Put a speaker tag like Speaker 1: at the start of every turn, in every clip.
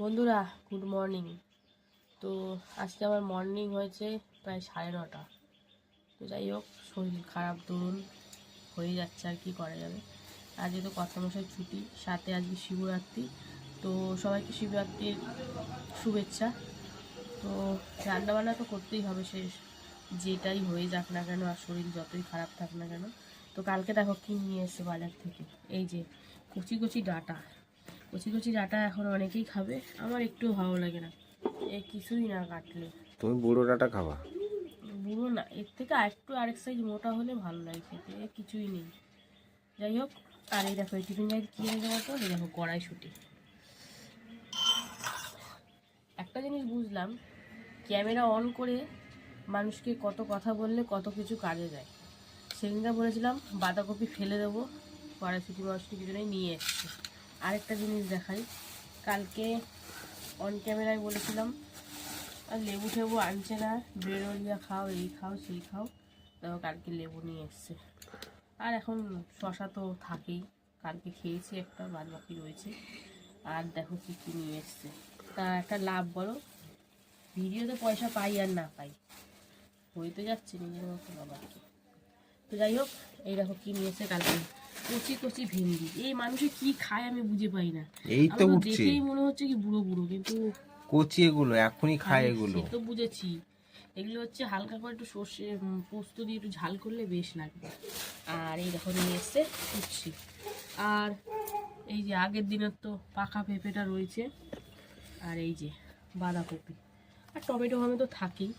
Speaker 1: বন্ধুরা good morning তো আজকে আমার মর্নিং হয়েছে প্রায় সাড়ে নটা। তো যাই হোক, শরীর খারাপ ধরুন, হয়ে যাচ্ছে আর কি করা যাবে। আজকে তো মশাই ছুটি, সাথে আজকে শিবরাত্রি। তো সবাইকে শিবরাত্রির শুভেচ্ছা। তো রান্নাবান্না তো করতেই হবে শেষ। যেটাই হয়ে যাক না কেন, আর শরীর যতই খারাপ থাক না কেন। তো কালকে দেখো কি নিয়ে এসছে বাজার থেকে। এই যে কচি কচি ডাটা। কচি কচি ডাটা এখন অনেকেই খাবে। আমার একটু ভালো লাগে না। এ কিছুই না কাটলে।
Speaker 2: তুমি বুড়ো ডাটা খাবা?
Speaker 1: বুড়ো না এর থেকে আরেকটু আরেক সাইজ মোটা হলে ভালো লাগে খেতে এ কিছুই নেই। যাই হোক আর এই দেখো এই টিফিন গাড়ি কী রেখে বলতো এই দেখো কড়াইশুটি একটা জিনিস বুঝলাম ক্যামেরা অন করে মানুষকে কত কথা বললে কত কিছু কাজে যায় সেদিনটা বলেছিলাম বাঁধাকপি ফেলে দেবো কড়াইশুটি মাছটি কিছু নিয়ে এসছে। আরেকটা জিনিস দেখাই। কালকে অন ক্যামেরায় বলেছিলাম, আর লেবু টেবু আনছে না, বেরোলিয়া খাও, এই খাও, সেই খাও। দেখো কালকে লেবু নিয়ে এসছে। আর এখন শশা তো থাকেই। কালকে খেয়েছি একটা বাদ বাকি রয়েছে। আর দেখো কী কী নিয়ে এসছে। তা একটা লাভ বলো, ভিডিওতে পয়সা পাই আর না পাই। হয়ে তো যাচ্ছে নিজের মতো বাবাকে। তো যাই হোক, এই দেখো কী নিয়ে এসছে কালকে। কচি কচি ভেন্ডি। এই মানুষে কি খায় আমি বুঝে পাই না।
Speaker 2: এই তো উঠছে।
Speaker 1: দেখেই মনে হচ্ছে কি বুড়ো বুড়ো কিন্তু
Speaker 2: কচি এগুলো এখনই খায় এগুলো।
Speaker 1: তো বুঝেছি। এগুলো হচ্ছে হালকা করে একটু সর্ষে পোস্ত দিয়ে একটু ঝাল করলে বেশ লাগবে আর এই দেখো নিয়ে এসছে উচ্ছি। আর এই যে আগের দিনের তো পাকা পেঁপেটা রয়েছে। আর এই যে বাঁধাকপি। আর টমেটো ফমেটো তো থাকেই।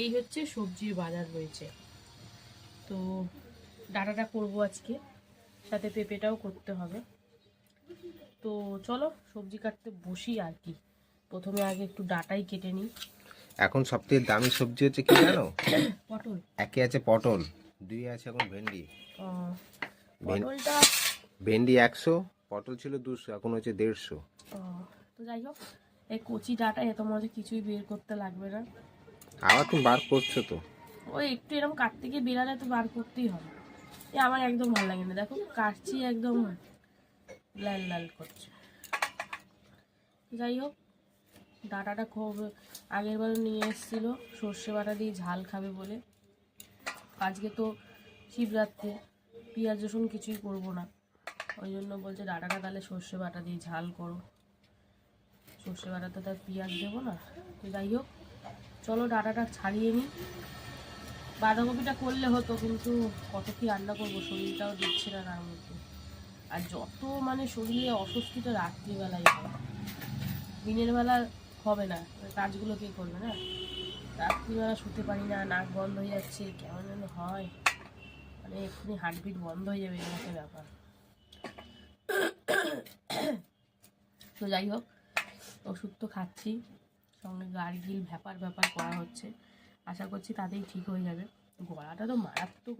Speaker 1: এই হচ্ছে সবজির বাজার রয়েছে। তো ডাটাটা করব আজকে। সাথে পেঁপেটাও করতে হবে। তো চলো সবজি কাটতে বসি আর কি। প্রথমে আগে একটু ডাটাই কেটে নিই।
Speaker 2: এখন সবথেকে দামি সবজি হচ্ছে কি জানো?
Speaker 1: পটল।
Speaker 2: একে আছে পটল দুই আছে এখন ভেন্ডি।
Speaker 1: পটলটা
Speaker 2: ভেন্ডি একশো পটল ছিল দুশো এখন হচ্ছে দেড়শো।
Speaker 1: তো যাই হোক এই কচি ডাটা এত মজা কিছুই বের করতে লাগবে না।
Speaker 2: আবার তুমি বার করছ তো।
Speaker 1: ওই একটু এরকম কাটতে গিয়ে বেরালে তো বার করতেই হবে। এ আমার একদম ভালো লাগে না দেখো, কাটছি একদম লাল লাল করছে। যাই হোক, ডাটাটা খুব আগের বার নিয়ে এসেছিল, সর্ষে বাটা দিয়ে ঝাল খাবে বলে। আজকে তো শিবরাত্রি, পেঁয়াজ, রসুন কিছুই করব না। ওই জন্য বলছে, ডাটাটা তাহলে সর্ষে বাটা দিয়ে ঝাল করো। সর্ষে বাটাতে তার পেঁয়াজ দেবো না। তো যাই হোক, চলো ডাটাটা ছাড়িয়ে নিই। বাঁধাকপিটা করলে হতো, কিন্তু কত কি রান্না করব, শরীরটাও দিচ্ছে না তার মধ্যে। আর যত মানে শরীরে অস্বস্তিটা রাত্রিবেলায় দিনের বেলা হবে না কাজগুলো কে করবে না? রাত্রিবেলা শুতে পারি না, নাক বন্ধ হয়ে যাচ্ছে, কেমন যেন হয়। মানে এক্ষুনি হার্টবিট বন্ধ হয়ে যাবে এরকম ব্যাপার। তো যাই হোক, ওষুধ তো খাচ্ছি, সঙ্গে গার্গিল ব্যাপার ব্যাপার করা হচ্ছে। আশা করছি তাতেই ঠিক হয়ে যাবে। গলাটা তো মারাত্মক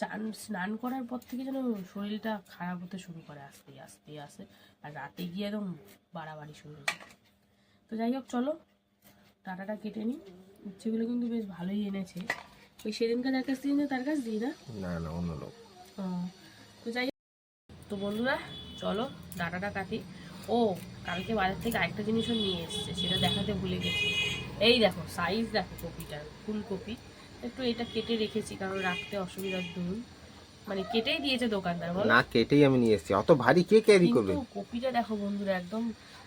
Speaker 1: চান স্নান করার পর থেকে যেন শরীরটা খারাপ হতে শুরু করে আস্তে আস্তে আস্তে। আর রাতে গিয়ে একদম বাড়াবাড়ি শুরু হয়ে তো যাই হোক চলো। ডাটাটা কেটে নিই। উচ্ছেগুলো কিন্তু বেশ ভালোই এনেছে। ওই সেদিনকার যার কাছ থেকে তার কাছ দিই না?
Speaker 2: না না অন্য লোক।
Speaker 1: তো যাই হোক, তো বন্ধুরা চলো ডাটাটা কাটি। ও কালকে বাজার থেকে আরেকটা জিনিসও নিয়ে এসছে সেটা দেখাতে ভুলে গেছি। এই দেখো সাইজ দেখো কপিটার ফুলকপি একটু এটা কেটে রেখেছি কারণ রাখতে অসুবিধার ধরুন মানে কেটেই দিয়েছে দোকানদার বলো।
Speaker 2: না কেটেই আমি নিয়ে এসেছি। অত ভারী কে ক্যারি করবে?
Speaker 1: কিন্তু কপিটা দেখো বন্ধুরা একদম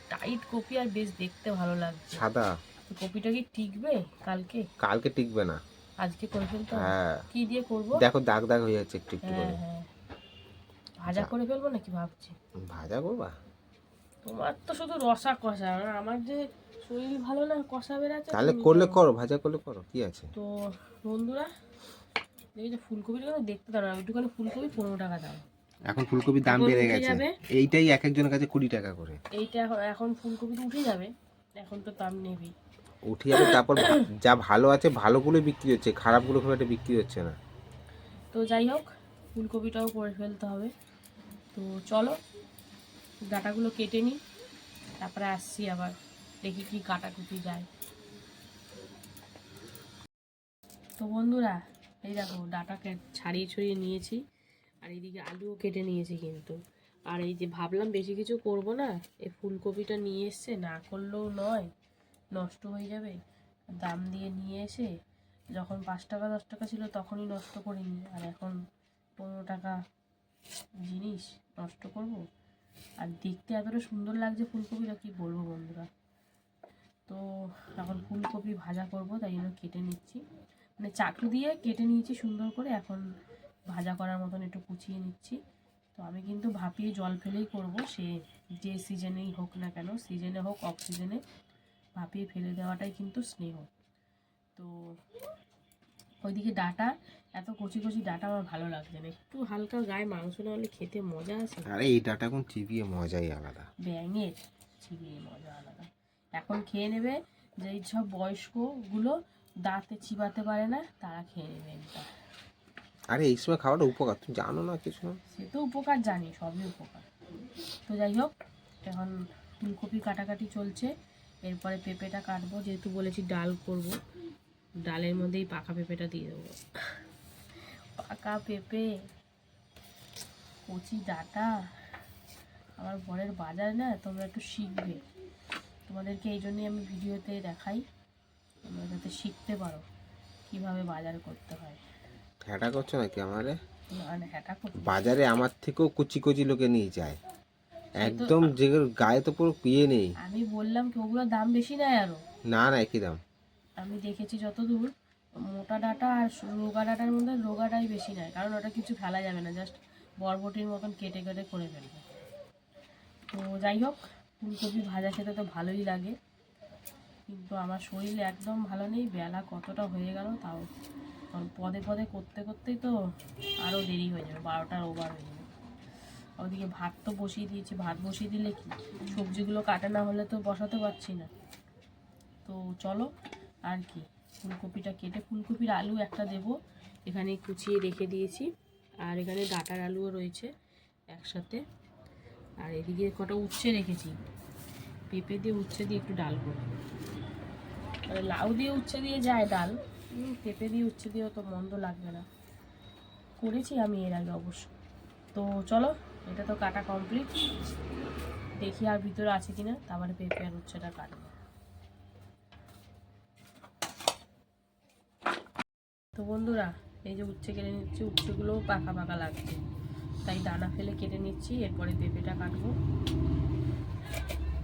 Speaker 1: টাইট কপি আর বেশ দেখতে ভালো লাগছে।
Speaker 2: সাদা।
Speaker 1: কপিটা কি টিকবে কালকে?
Speaker 2: কালকে টিকবে না।
Speaker 1: আজকে করে ফেলতে?
Speaker 2: হ্যাঁ।
Speaker 1: কি দিয়ে করব?
Speaker 2: দেখো দাগ দাগ হয়ে যাচ্ছে একটু একটু
Speaker 1: হ্যাঁ
Speaker 2: করে।
Speaker 1: হ্যাঁ। ভাজা করে ফেলব নাকি ভাবছি?
Speaker 2: ভাজা করবা?
Speaker 1: তোমার তো শুধু রসা কষা আমার যে শরীর ভালো না কষা বেড়াচ্ছে
Speaker 2: তাহলে করলে
Speaker 1: করো।
Speaker 2: ভাজা করলে করো কি আছে?
Speaker 1: তো বন্ধুরা দেখি যে ফুলকপিটা কিন্তু দেখতে দাও না একটুখানি ফুলকপি পনেরো টাকা দাম।
Speaker 2: এখন ফুলকপির দাম বেড়ে গেছে। এইটাই এক একজনের কাছে কুড়ি টাকা করে।
Speaker 1: এইটা এখন এখন ফুলকপি তো উঠে যাবে এখন তো দাম নেবি
Speaker 2: উঠে যাবে তারপর যা ভালো আছে ভালোগুলো বিক্রি হচ্ছে খারাপগুলো খুব একটা বিক্রি হচ্ছে না।
Speaker 1: তো যাই হোক ফুলকপিটাও করে ফেলতে হবে। তো চলো ডাটাগুলো কেটে নিই, তারপরে আসছি আবার, দেখি কি কাটাকুটি যায়। তো বন্ধুরা, এই দেখো ডাটাকে ছাড়িয়ে ছড়িয়ে নিয়েছি, আর এইদিকে আলুও কেটে নিয়েছি কিন্তু। আর এই যে ভাবলাম বেশি কিছু করব না, এই ফুলকপিটা নিয়ে এসছে, না করলেও নয়, নষ্ট হয়ে যাবে। দাম দিয়ে নিয়ে এসে যখন পাঁচ টাকা, দশ টাকা ছিল তখনই নষ্ট করিনি। আর এখন পনেরো টাকা জিনিস নষ্ট করব আর দেখতে এতটা সুন্দর লাগছে ফুলকপিটা, কি বলব বন্ধুরা? তো এখন ফুলকপি ভাজা করব, তাই জন্য কেটে নিচ্ছি। মানে চাটু দিয়ে কেটে নিয়েছি সুন্দর করে, এখন ভাজা করার মতন একটু কুচিয়ে নিচ্ছি। তো আমি কিন্তু ভাপিয়ে জল ফেলেই করব, সে যে সিজনেই হোক না কেন, সিজনে হোক, অফ সিজনে ভাপিয়ে ফেলে দেওয়াটাই কিন্তু স্নেহ। তো ওইদিকে ডাটা এত কচি কচি ডাটা আমার ভালো লাগছে না। একটু হালকা গায়ে মাংস না হলে খেতে মজা আছে।
Speaker 2: আরে এই ডাটা এখন চিবিয়ে মজাই আলাদা।
Speaker 1: ব্যাঙের চিবিয়ে মজা আলাদা। এখন খেয়ে নেবে যেই সব বয়স্কগুলো দাঁতে চিবাতে পারে না তারা খেয়ে নেবে এটা।
Speaker 2: আরে এই সময় খাওয়াটা উপকার। তুমি জানো না কিছু? না
Speaker 1: সে তো উপকার জানি সবই উপকার। তো যাই হোক এখন ফুলকপি কাটাকাটি চলছে। এরপরে পেঁপেটা কাটবো যেহেতু বলেছি ডাল করব ডালের মধ্যেই পাকা পেঁপেটা দিয়ে দেবো। পাকা পেঁপে কচি ডাটা। আমার বরের বাজার না তোমরা একটু শিখবে। তোমাদেরকে এই জন্যই আমি ভিডিওতে দেখাই তোমরা যাতে শিখতে পারো কীভাবে বাজার করতে হয়।
Speaker 2: হ্যাঁটা করছ নাকি আমারে?
Speaker 1: মানে হ্যাঁটা
Speaker 2: বাজারে আমার থেকেও কুচি কুচি লোকে নিয়ে যায়। একদম যে গায়ে তো পুরো পিয়ে নেই।
Speaker 1: আমি বললাম কি ওগুলোর দাম বেশি নেয় আরও?
Speaker 2: না না একই দাম।
Speaker 1: আমি দেখেছি যতদূর। মোটা ডাটা আর রোগা ডাটার মধ্যে রোগাটাই বেশি নেয়, কারণ ওটা কিছু ফেলা যাবে না জাস্ট বরবটির মতন কেটে কেটে করে ফেলবে। তো যাই হোক, ফুলকপি ভাজা খেতে তো ভালোই লাগে, কিন্তু আমার শরীর একদম ভালো নেই, বেলা কতটা হয়ে গেল তাও। কারণ পদে পদে করতে করতেই তো আরও দেরি হয়ে যাবে, বারোটার ওভার হয়ে যাবে। ওদিকে ভাত তো বসিয়ে দিয়েছি, ভাত বসিয়ে দিলে কি? সবজিগুলো কাটা না হলে তো বসাতে পারছি না। তো চলো, আর কি? ফুলকপিটা কেটে, ফুলকপির আলু একটা দেব। এখানে কুচিয়ে রেখে দিয়েছি। আর এখানে ডাটার আলুও রয়েছে একসাথে। আর এদিকে কটা উচ্ছে রেখেছি। পেঁপে দিয়ে উচ্ছে দিয়ে একটু ডাল করব। লাউ দিয়ে উচ্ছে দিয়ে যায় ডাল। পেঁপে দিয়ে উচ্ছে দিয়েও তো মন্দ লাগবে না। করেছি আমি এর আগে অবশ্য। তো চলো, এটা তো কাটা কমপ্লিট দেখি আর ভিতরে আছে কিনা, তারপরে পেঁপে আর উচ্ছেটা কাটবো। তো বন্ধুরা এই যে উচ্ছে কেটে নিচ্ছি উচ্ছেগুলোও পাকা পাকা লাগছে। তাই দানা ফেলে কেটে নিচ্ছি এরপরে পেঁপেটা কাটবো।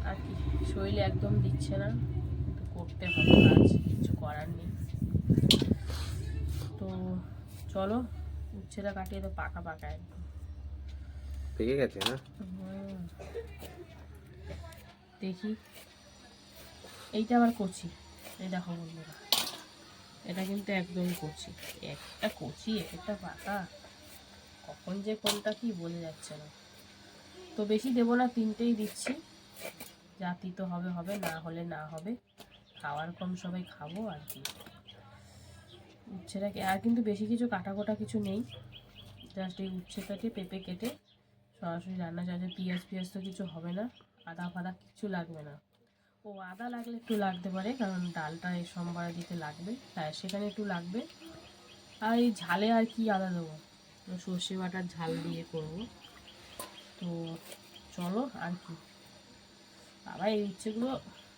Speaker 1: আর কি শরীরে একদম দিচ্ছে না কিন্তু করতে হবে কাজ কিছু করার নেই। তো চলো উচ্ছেটা কাটিয়ে তো পাকা পাকা একদম।
Speaker 2: পেকে গেছে না?
Speaker 1: দেখি এইটা আবার কচি। এই দেখো বন্ধুরা। এটা কিন্তু একদম কচি। একটা কচি একটা পাকা কখন যে কোনটা কি বলে যাচ্ছে না। তো বেশি দেবো না, তিনটেই দিচ্ছি। জাতি তো হবে হবে, না হলে না হবে। খাওয়ার কম সবাই খাব আর কি। উচ্ছেটাকে আর কিন্তু বেশি কিছু কাটা কোটা কিছু নেই। জাস্ট এই উচ্ছেটাকে পেঁপে কেটে সরাসরি রান্না চাইছে পেঁয়াজ পেঁয়াজ তো কিছু হবে না। আদা ফাদা কিছু লাগবে না। ও আদা লাগলে একটু লাগতে পারে, কারণ ডালটা এই সোমবারে দিতে লাগবে। হ্যাঁ সেখানে একটু লাগবে। আর এই ঝালে আর কি আদা দেবো? সর্ষে বাটার ঝাল দিয়ে করব। তো চলো আর কি। বাবা, এই উচ্ছেগুলো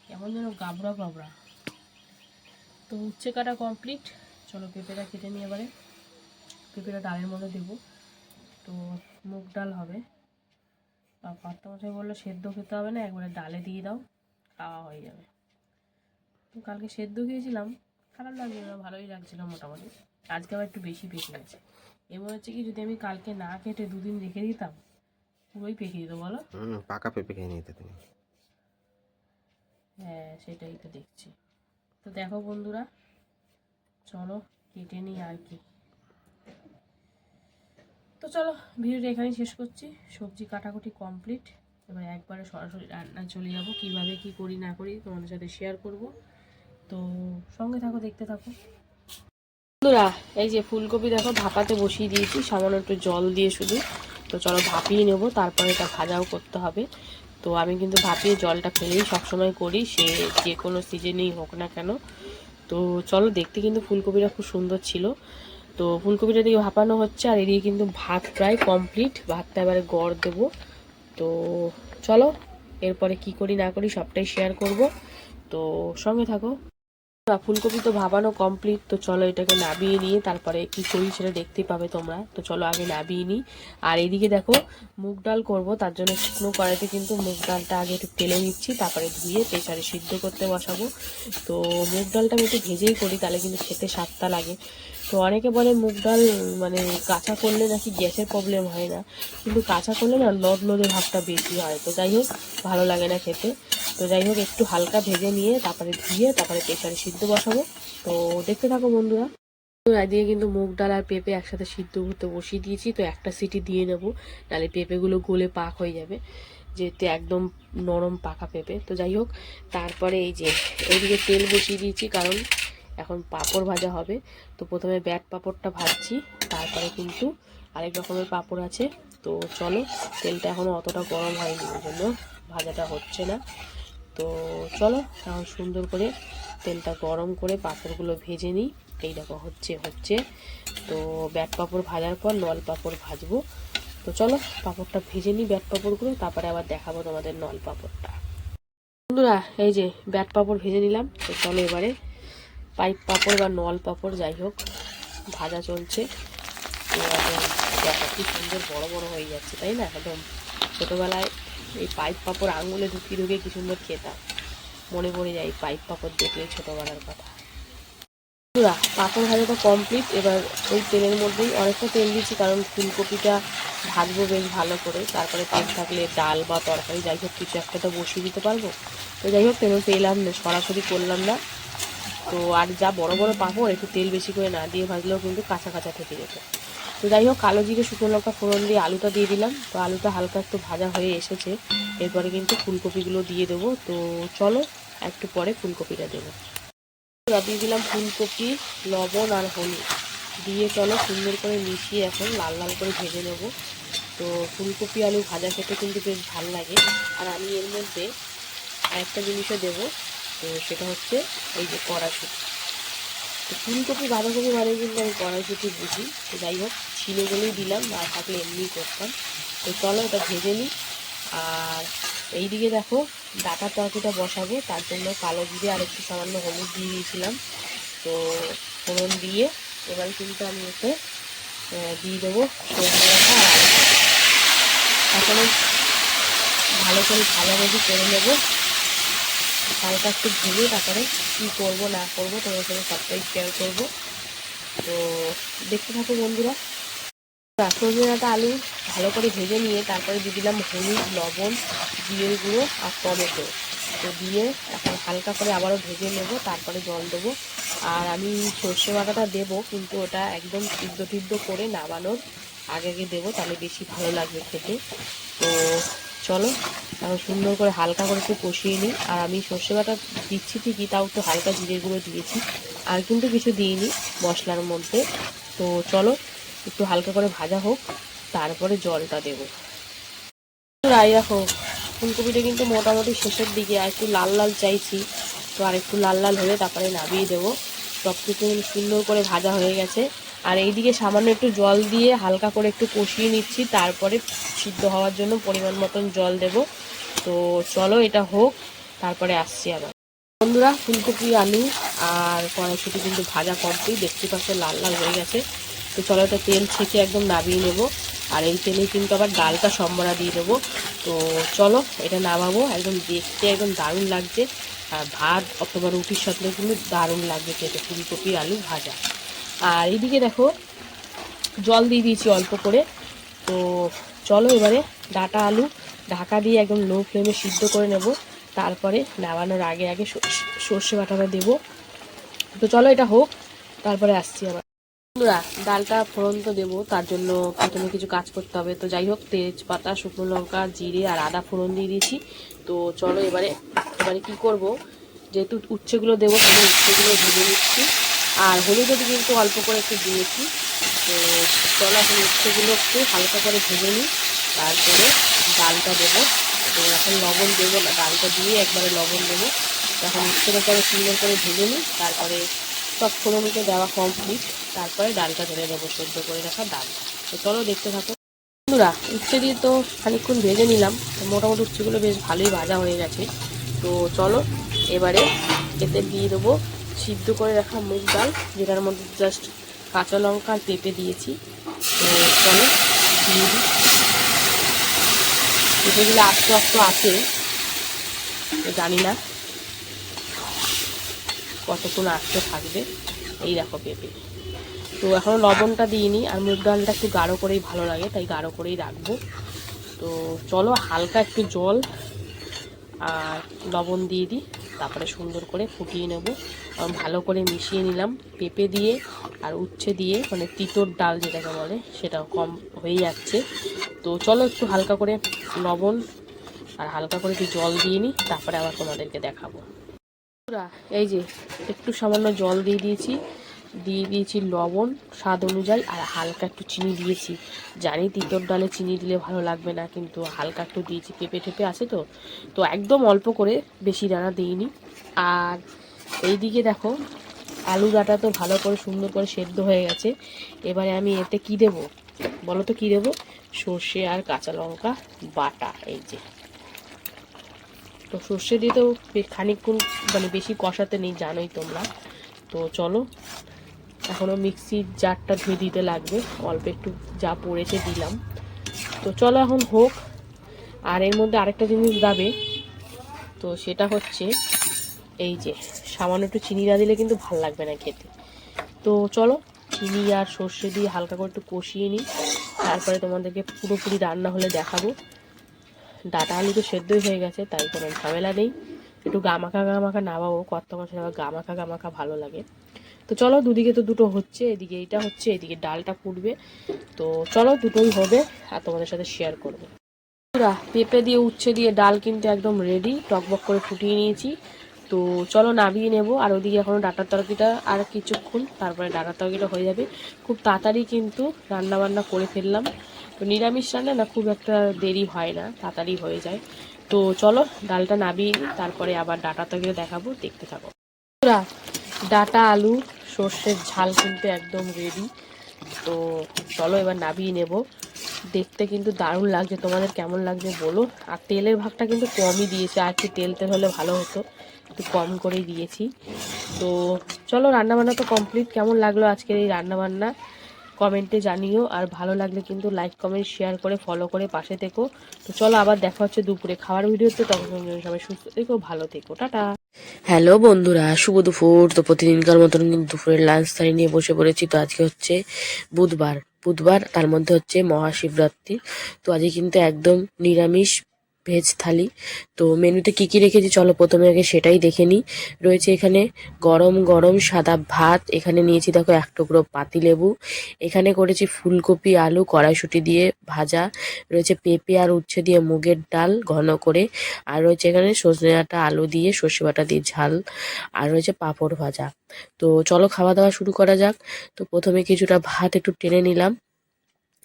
Speaker 1: কেমন যেন গাবড়া গাবড়া। তো উচ্ছে কাটা কমপ্লিট চলো পেঁপেটা কেটে নিয়ে এবারে। পেঁপেটা ডালের মধ্যে দেবো। তো মুগ ডাল হবে। আর মশাই বলল সেদ্ধ খেতে হবে না, একবারে ডালে দিয়ে দাও। খাওয়া হয়ে যাবে। তো কালকে সেদ্ধ খেয়েছিলাম খারাপ লাগছিল না ভালোই লাগছিল মোটামুটি। আজকে আবার একটু বেশি পেকে গেছে। এমন হচ্ছে কি যদি আমি কালকে না কেটে দুদিন রেখে দিতাম পুরোই পেকে দিত বলো?
Speaker 2: পাকা পেঁপে খেয়ে নিতে তুমি।
Speaker 1: হ্যাঁ সেটাই তো দেখছি। তো দেখো বন্ধুরা চলো কেটে নিই আর কি। তো চলো ভিডিওটা এখানেই শেষ করছি। সবজি কাটাকুটি কমপ্লিট। এবার একবারে সরাসরি রান্না চলে যাব। কীভাবে, কি করি, না করি তোমাদের সাথে শেয়ার করব। তো সঙ্গে থাকো, দেখতে থাকো। বন্ধুরা, এই যে ফুলকপি দেখো ভাপাতে বসিয়ে দিয়েছি। সামান্য একটু জল দিয়ে শুধু। তো চলো ভাপিয়ে নেব, তারপরে এটা ভাজাও করতে হবে। তো আমি কিন্তু ভাপিয়ে জলটা ফেলেই সবসময় করি, সে যে কোনো সিজনেই হোক না কেন। তো চলো, দেখতে কিন্তু ফুলকপিটা খুব সুন্দর ছিল। তো ফুলকপিটা দিকে ভাপানো হচ্ছে, আর এদিকে কিন্তু ভাত প্রায় কমপ্লিট ভাতটা এবারে গড় দেবো। তো চলো, এরপরে কি করি না করি সবটাই শেয়ার করব। তো সঙ্গে থাকো। ফুলকপি তো ভাবানো কমপ্লিট তো চলো এটাকে নাবিয়ে নিয়ে তারপরে কি করি সেটা দেখতেই পাবে তোমরা। তো চলো আগে নাবিয়ে নিই। আর এদিকে দেখো, মুগ ডাল করব, তার জন্য শুকনো কড়াইতে কিন্তু মুগ ডালটা আগে একটু তেলে নিচ্ছি তারপরে ধুয়ে প্রেসারে সিদ্ধ করতে বসাবো। তো মুগ ডালটা আমি একটু ভেজেই করি, তাহলে কিন্তু খেতে স্বাদটা লাগে। তো অনেকে বলে মুগ ডাল মানে কাঁচা করলে নাকি গ্যাসের প্রবলেম হয় না। কিন্তু কাঁচা করলে না লদ লদে ভাবটা বেশি হয়। তো যাই হোক, ভালো লাগে না খেতে। তো যাই হোক, একটু হালকা ভেজে নিয়ে তারপরে ধুয়ে তারপরে প্রেশারে সিদ্ধ বসাবো। তো দেখতে থাকো বন্ধুরা। তো এদিকে কিন্তু মুগ ডাল আর পেঁপে একসাথে সিদ্ধ করতে বসিয়ে দিয়েছি। তো একটা সিটি দিয়ে নেব, নাহলে পেঁপেগুলো গলে পাক হয়ে যাবে। যেহেতু একদম নরম পাকা পেঁপে। তো যাই হোক, তারপরে এই যে, এইদিকে তেল বসিয়ে দিয়েছি, কারণ এখন পাঁপড় ভাজা হবে। তো প্রথমে ব্যাট পাঁপড়টা ভাজছি, তারপরে কিন্তু আরেক রকমের পাঁপড় আছে। তো চলো, তেলটা এখনও অতটা গরম হয়নি, ওই জন্য ভাজাটা হচ্ছে না। তো চলো এখন সুন্দর করে তেলটা গরম করে পাঁপড়গুলো ভেজে নিই। এই দেখো, হচ্ছে হচ্ছে। তো ব্যাট পাঁপড় ভাজার পর নল পাঁপড় ভাজবো। তো চলো, পাঁপড়টা ভেজে নিই ব্যাট পাঁপড়গুলো, তারপরে আবার দেখাবো তোমাদের নল পাঁপড়টা। বন্ধুরা, এই যে ব্যাট পাঁপড় ভেজে নিলাম। তো চলো এবারে পাইপ পাঁপড় বা নল পাঁপড় যাই হোক ভাজা চলছে। তো দেখো কি সুন্দর বড় বড় হয়ে যাচ্ছে তাই না? একদম ছোটোবেলায় এই পাইপ পাঁপড় আঙুলে ঢুকিয়ে ঢুকিয়ে কি সুন্দর খেতাম। মনে পড়ে যায় পাইপ পাঁপড় দেখলে ছোটোবেলার কথা। বন্ধুরা, পাঁপড় ভাজাটা কমপ্লিট এবার ওই তেলের মধ্যেই অনেকটা তেল দিচ্ছি কারণ ফুলকপিটা ভাজবো বেশ ভালো করে। তারপরে তেল থাকলে ডাল বা তরকারি যাই হোক কিছু একটা তো বসিয়ে দিতে পারব। তো যাই হোক তেল তেল আর সরাসরি করলাম না। তো আর যা বড় বড় পাঁপড়, একটু তেল বেশি করে না দিয়ে ভাজলেও কিন্তু কাঁচা কাঁচা থেকে যেত। তো যাই হোক, কালো জিরে, শুকনো লঙ্কা, ফোড়ন দিয়ে আলুটা দিয়ে দিলাম। তো আলুটা হালকা একটু ভাজা হয়ে এসেছে। এরপরে কিন্তু ফুলকপিগুলো দিয়ে দেবো। তো চলো, একটু পরে ফুলকপিটা দেবো। দিয়ে দিলাম ফুলকপি, লবণ আর হলুদ। দিয়ে চলো সুন্দর করে মিশিয়ে এখন লাল লাল করে ভেজে নেব। তো ফুলকপি আলু ভাজা খেতে কিন্তু বেশ ভালো লাগে। আর আমি এর মধ্যে আরেকটা জিনিসও দেবো। তো সেটা হচ্ছে এই যে কড়াশুটি তো ফুলকপি বাঁধাকপি মানে কিন্তু আমি কড়াইশুটি বুঝি। তো যাই হোক ছিল বলেই দিলাম না থাকলে এমনিই করতাম। তো চলো এটা ভেজে নিই। আর এইদিকে দেখো ডাটার তরকারিটা বসাবো তার জন্য কালো জিরে আর একটু সামান্য হলুদ দিয়ে দিয়েছিলাম। তো ফোড়ন দিয়ে এবার কিন্তু আমি আহ, দিয়ে দেবো বাটা আর ভালো করে ভাজাভাজি করে নেব। হালকা একটু ভেজে তারপরে কী করব, না করব তোমার সাথে সবটাই শেয়ার করব। তো দেখতে থাকো বন্ধুরা। সজনাটা আলু ভালো করে ভেজে নিয়ে তারপরে দিয়ে দিলাম হলুদ, লবণ, জিরের গুঁড়ো আর টমেটো। তো দিয়ে এখন হালকা করে আবারও ভেজে নেব, তারপরে জল দেবো। আর আমি সর্ষে বাটাটা দেবো, কিন্তু ওটা একদম সিদ্ধ টিদ্ধ করে নামানোর আগে আগে দেবো, তাহলে বেশি ভালো লাগবে খেতে। তো চলো। এখন সুন্দর করে হালকা করে একটু কষিয়ে নিই। আর আমি সর্ষে বাটা দিচ্ছি ঠিকই, তাও একটু হালকা জিরে গুঁড়ো দিয়েছি। আর কিন্তু কিছু দিইনি মশলার মধ্যে। তো চলো, একটু হালকা করে ভাজা হোক, তারপরে জলটা দেবো। রাই রাখো। ফুলকপিটা কিন্তু মোটামুটি শেষের দিকে, আর একটু লাল লাল চাইছি। তো আর একটু লাল লাল হলে তারপরে নামিয়ে দেবো। সব কিছু সুন্দর করে ভাজা হয়ে গেছে। আর এইদিকে সামান্য একটু জল দিয়ে হালকা করে একটু কষিয়ে নিচ্ছি, তারপরে সিদ্ধ হওয়ার জন্য পরিমাণ মতন জল দেব। তো চলো এটা হোক, তারপরে আসছি আবার। বন্ধুরা, ফুলকপি, আলু আর কড়াইশুটি কিন্তু ভাজা কমপ্লিট দেখতে পাচ্ছ লাল লাল হয়ে গেছে। তো চলো এটা তেল ছেঁকে একদম নামিয়ে নেব। আর এই তেলে কিন্তু আবার ডালটা সম্বরা দিয়ে দেবো। তো চলো এটা নামাবো, একদম দেখতে একদম দারুণ লাগছে। আর ভাত অথবা রুটির সাথে কিন্তু দারুণ লাগবে খেতে, ফুলকপি, আলু ভাজা। আর এদিকে দেখো, জল দিয়ে দিয়েছি অল্প করে। তো চলো এবারে ডাটা আলু, ঢাকা দিয়ে একদম লো ফ্লেমে সিদ্ধ করে নেব। তারপরে নামানোর আগে আগে সর্ষে- বাটাটা দেবো। তো চলো এটা হোক, তারপরে আসছি আবার। বন্ধুরা, ডালটা ফোড়ন তো দেবো, তার জন্য প্রথমে কিছু কাজ করতে হবে। তো যাই হোক, তেজপাতা, শুকনো লঙ্কা, জিরে আর আদা ফোড়ন দিয়ে দিয়েছি। তো চলো এবারে এবারে কি করব? যেহেতু উচ্ছেগুলো দেবো সেগুলো উচ্ছেগুলো ভেজে নিচ্ছি। আর হলুদও কিন্তু অল্প করে একটু দিয়েছি। তো চলো এখন উচ্ছেগুলো একটু হালকা করে ভেজে নিই। তারপরে ডালটা দেবো। তো এখন লবণ দেবো ডালটা দিয়ে একবারে লবণ দেবো। এখন উচ্ছেটা পরে সুন্দর করে ভেজে নিই। তারপরে সব ফোড়নকে দেওয়া কমপ্লিট তারপরে ডালটা ধরে দেবো, সেদ্ধ করে রাখা ডাল। তো চলো দেখতে থাকো। বন্ধুরা, উচ্ছে দিয়ে তো খানিকক্ষণ ভেজে নিলাম। তো মোটামুটি উচ্ছেগুলো বেশ ভালোই ভাজা হয়ে গেছে। তো চলো, এবারে এতে দিয়ে দেবো সিদ্ধ করে রাখা মুগ ডাল, যেটার মধ্যে জাস্ট কাঁচা লঙ্কা আর পেঁপে দিয়েছি। তো চলো, দিয়ে দিই। পেঁপেগুলো আস্তে আস্তে তো জানি না কতক্ষণ আস্তে থাকবে। এই দেখো পেঁপে। তো এখনও লবণটা দিইনি, আর মুগ ডালটা একটু গাঢ় করেই ভালো লাগে, তাই গাঢ় করেই রাখব। তো চলো, হালকা একটু জল আর লবণ দিয়ে দিই, তারপরে সুন্দর করে ফুটিয়ে নেব। ভালো করে মিশিয়ে নিলাম, পেঁপে দিয়ে আর উচ্ছে দিয়ে মানে তিতোর ডাল যেটাকে বলে, সেটা কম হয়ে যাচ্ছে। তো চলো একটু হালকা করে লবণ আর হালকা করে একটু জল দিয়ে নিই, তারপরে আবার তোমাদেরকে দেখাবো। এই যে একটু সামান্য জল দিয়ে দিয়েছি দিয়ে দিয়েছি লবণ স্বাদ অনুযায়ী আর হালকা একটু চিনি দিয়েছি। জানি তিতর ডালে চিনি দিলে ভালো লাগবে না, কিন্তু হালকা একটু দিয়েছি, পেঁপে টেপে আছে তো। তো একদম অল্প করে বেশি দানা দিইনি। আর এইদিকে দেখো, আলু ডাটা তো ভালো করে, সুন্দর করে সেদ্ধ হয়ে গেছে। এবারে আমি এতে কি দেব? বলো তো কী দেবো? সর্ষে আর কাঁচা লঙ্কা বাটা, এই যে। তো সর্ষে দিয়ে তো খানিকক্ষণ মানে বেশি কষাতে নেই, জানোই তোমরা। তো চলো, এখনও মিক্সির জারটা ধুয়ে দিতে লাগবে। অল্প একটু যা পড়েছে দিলাম। তো চলো এখন হোক। আর এর মধ্যে আরেকটা জিনিস দাবে। তো সেটা হচ্ছে, এই যে। সামান্য একটু চিনি না দিলে কিন্তু ভালো লাগবে না খেতে। তো চলো, চিনি আর সর্ষে দিয়ে হালকা করে একটু কষিয়ে নিই। তারপরে তোমাদেরকে পুরোপুরি রান্না হলে দেখাবো। ডাটা আলু তো সেদ্ধই হয়ে গেছে, তাই কোনো ঝামেলা নেই। একটু গামাখা গামাখা নামাবো কত মাসে আবার গামাখা গামাখা ভালো লাগে। তো চলো, দুদিকে তো দুটো হচ্ছে, এদিকে এটা হচ্ছে, এদিকে ডালটা ফুটবে। তো চলো, দুটোই হবে আর তোমাদের সাথে শেয়ার করব। পেঁপে দিয়ে, উচ্ছে দিয়ে ডাল কিন্তু একদম রেডি টকবক করে ফুটিয়ে নিয়েছি। তো চলো নামিয়ে নেব। আর ওদিকে এখনও ডাটার তরকারিটা আর কিছুক্ষণ, তারপরে ডাটার তরকারিটা হয়ে যাবে। খুব তাড়াতাড়ি কিন্তু রান্না বান্না করে ফেললাম। তো নিরামিষ রান্না না খুব একটা দেরি হয় না, তাড়াতাড়ি হয়ে যায়। তো চলো ডালটা নামিয়ে নিই, তারপরে আবার ডাটা তরকারি দেখাবো, দেখতে থাকো। ডাটা, আলু, সর্ষের ঝাল কিন্তু একদম রেডি তো চলো এবার নামিয়ে নেব। দেখতে কিন্তু দারুণ লাগছে, তোমাদের কেমন লাগছে বলো? আর তেলের ভাগটা কিন্তু কমই দিয়েছে, আর একটু তেল তেল হলে ভালো হতো। একটু কম করেই দিয়েছি। তো চলো রান্নাবান্না তো কমপ্লিট কেমন লাগল আজকের এই রান্নাবান্না? কমেন্টে জানিও। আর ভালো লাগলে কিন্তু লাইক কমেন্ট শেয়ার করে ফলো করে পাশে থেকো। তো চলো আবার দেখা হচ্ছে দুপুরে খাওয়ার ভিডিওতে। তখন সবাই সুস্থ থেকো, ভালো থেকো। টাটা। হ্যালো বন্ধুরা, শুভ দুপুর। তো প্রতিদিনকার মতন কিন্তু দুপুরের লাঞ্চ থালি নিয়ে বসে পড়েছি। তো আজকে হচ্ছে বুধবার। বুধবার, তার মধ্যে হচ্ছে মহাশিবরাত্রি। তো আজকে কিন্তু একদম নিরামিষ ভেজ থালি। তো মেনুতে কি কি রেখেছি চলো প্রথমে আগে সেটাই দেখে নিই। রয়েছে এখানে গরম গরম সাদা ভাত, এখানে নিয়েছি দেখো এক টুকরো পাতিলেবু এখানে করেছি ফুলকপি, আলু, কড়াইশুঁটি দিয়ে ভাজা, রয়েছে পেঁপে আর উচ্ছে দিয়ে মুগের ডাল ঘন করে, আর রয়েছে এখানে সজনে ডাঁটা আলু দিয়ে সর্ষে বাটা দিয়ে ঝাল, আর রয়েছে পাঁপড় ভাজা। তো চলো খাওয়া দাওয়া শুরু করা যাক। তো প্রথমে কিছুটা ভাত একটু টেনে নিলাম।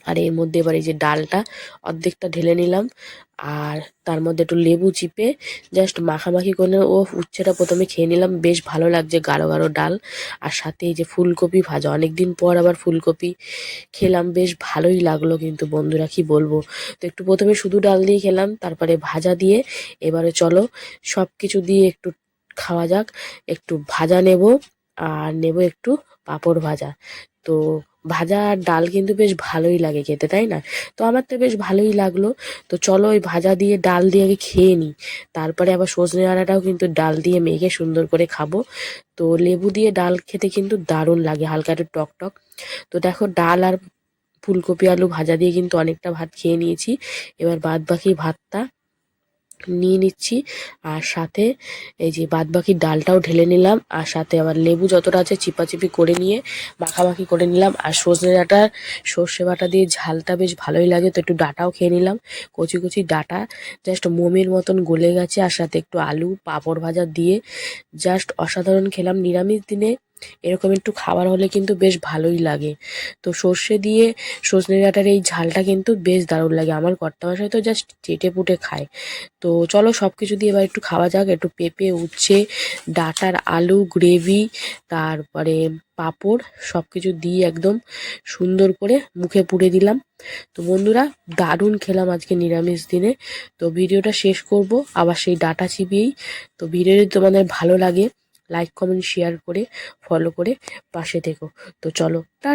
Speaker 1: আর এর মধ্যে এবার এই যে ডালটা অর্ধেকটা ঢেলে নিলাম। আর তার মধ্যে একটু লেবু চিপে জাস্ট মাখামাখি করে ও উচ্ছেটা প্রথমে খেয়ে নিলাম। বেশ ভালো লাগছে গাঢ় গাঢ় ডাল। আর সাথে এই যে ফুলকপি ভাজা, অনেকদিন পর আবার ফুলকপি খেলাম, বেশ ভালোই লাগল কিন্তু বন্ধুরা, কি বলব? তো একটু প্রথমে শুধু ডাল দিয়ে খেলাম, তারপরে ভাজা দিয়ে এবারে চলো সব কিছু দিয়ে একটু খাওয়া যাক। একটু ভাজা নেব, আর নেব একটু পাঁপড় ভাজা। তো ভাজা আর ডাল কিন্তু বেশ ভালোই লাগে খেতে, তাই না? তো আমার তো বেশ ভালোই লাগল। তো চলো ওই ভাজা দিয়ে, ডাল দিয়ে আগে খেয়ে নিই। তারপরে আবার সজনে ডাঁটাটাও কিন্তু ডাল দিয়ে মেখে সুন্দর করে খাব। তো লেবু দিয়ে ডাল খেতে কিন্তু দারুণ লাগে, হালকা একটু টক টক। তো দেখো ডাল আর ফুলকপি আলু ভাজা দিয়ে কিন্তু অনেকটা ভাত খেয়ে নিয়েছি। এবার বাদ বাকি ভাতটা নিয়ে নিচ্ছি। আর সাথে এই যে বাদ বাকি ডালটাও ঢেলে নিলাম। আর সাথে আবার লেবু যতটা আছে চিপাচিপি করে নিয়ে মাখামাখি করে নিলাম। আর সজনে ডাঁটা, সর্ষে বাটা দিয়ে ঝালটা বেশ ভালোই লাগে, তো একটু ডাটাও খেয়ে নিলাম। কচি কচি ডাটা জাস্ট মোমের মতন গলে গেছে। আর সাথে একটু আলু, পাঁপড় ভাজা দিয়ে জাস্ট অসাধারণ খেলাম। নিরামিষ দিনে এরকম একটু খাবার হলে কিন্তু বেশ ভালোই লাগে। তো সর্ষে দিয়ে সজনে ডাঁটার এই ঝালটা কিন্তু বেশ দারুণ লাগে। আমার কর্তামশাই তো জাস্ট চেটে পুটে খায়। তো চলো সব কিছু দিয়ে এবার একটু খাওয়া যাক, একটু পেঁপে, উচ্ছে, ডাটার আলু, গ্রেভি, তারপরে পাঁপড় সব কিছু দিয়ে একদম সুন্দর করে মুখে পুড়ে দিলাম। তো বন্ধুরা, দারুণ খেলাম আজকে নিরামিষ দিনে। তো ভিডিওটা শেষ করব, আবার সেই ডাটা চিবিয়েই। তো ভিডিও যদি তোমাদের ভালো লাগে লাইক কমেন্ট শেয়ার করে ফলো করে পাশে থেকো। তো চলো টাটা।